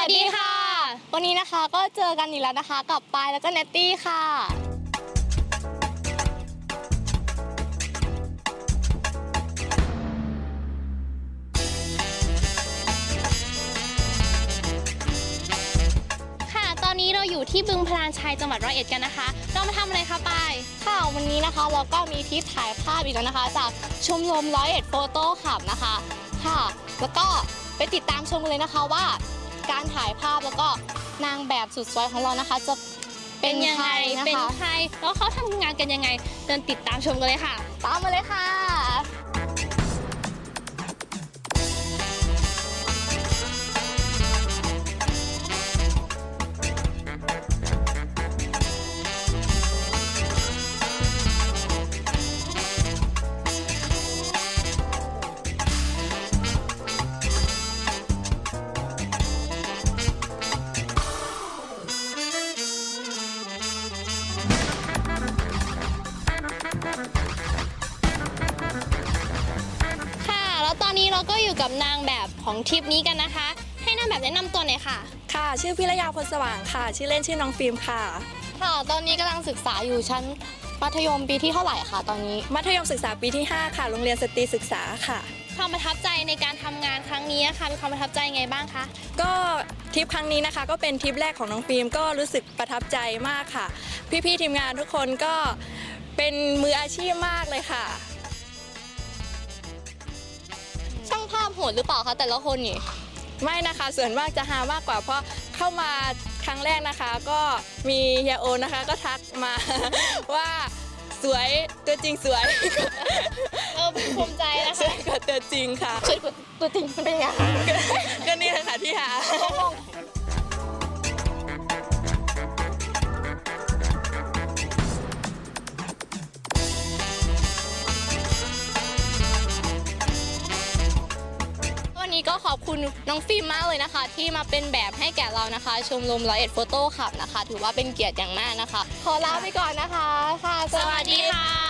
วัสดีค่ะ วันนี้นะคะก็เจอกันอีกแล้วนะคะ กับปายแล้วก็เนตตี้ค่ะ ค่ะ ตอนนี้เราอยู่ที่บึงพลานชัยจังหวัดร้อยเอ็ดกันนะคะ เรามาทำอะไรคะปาย ค่ะวันนี้นะคะเราก็มีทริปถ่ายภาพอีกแล้วนะคะ จากชมรมร้อยเอ็ดโฟโต้ขับนะคะ ค่ะ แล้วก็ไปติดตามชมกันเลยนะคะว่า การถ่ายภาพแล้วก็นางแบบสุดสวยของเรานะคะ จะเป็นยังใครไงนะเป็นคะใคร แล้วเขาทำงานกันยังไง เดินติดตามชมกันเลยค่ะ ตามมาเลยค่ะค่ะ ก็อยู่กับนางแบบของทริปนี้กันนะคะ ให้นางแบบแนะนำตัวหน่อยค่ะ ค่ะ ชื่อพิรยาพลสว่างค่ะ ชื่อเล่นชื่อน้องฟิล์มค่ะ ค่ะ ตอนนี้กำลังศึกษาอยู่ชั้นมัธยมปีที่เท่าไหร่คะตอนนี้ มัธยมศึกษาปีที่ 5 ค่ะ โรงเรียนสตรีศึกษาค่ะ ความประทับใจในการทำงานครั้งนี้ค่ะมีความประทับใจยังไงบ้างคะ ก็ทริปครั้งนี้นะคะ ก็เป็นทริปแรกของน้องฟิล์มก็รู้สึกประทับใจมากค่ะ พี่ๆทีมงานทุกคนก็เป็นมืออาชีพมากเลยค่ะ ช่างภาพโหดหรือเปล่าคะแต่ละคนนี่ ไม่นะคะส่วนมากจะหามากกว่าเพราะเข้ามาครั้งแรกนะคะ ก็มีเฮียโอนะคะ ก็ทักมา ว่าสวยตัวจริงสวยเออภูมิใจนะสคะวยกว่าตัวจริงค่ะช่วยกดตัวจริงมันเป็นยังไงคะก็นี่แหละค่ะที่หาวัน นี้ก็ขอบคุณน้องฟิล์มมากเลยนะคะ ที่มาเป็นแบบให้แก่เรานะคะ ชมรมร้อยเอ็ดโฟโต้ขับนะคะ ถือว่าเป็นเกียรติอย่างมากนะคะ ขอลาไปก่อนนะคะ ค่ะ สวัสดีค่ะ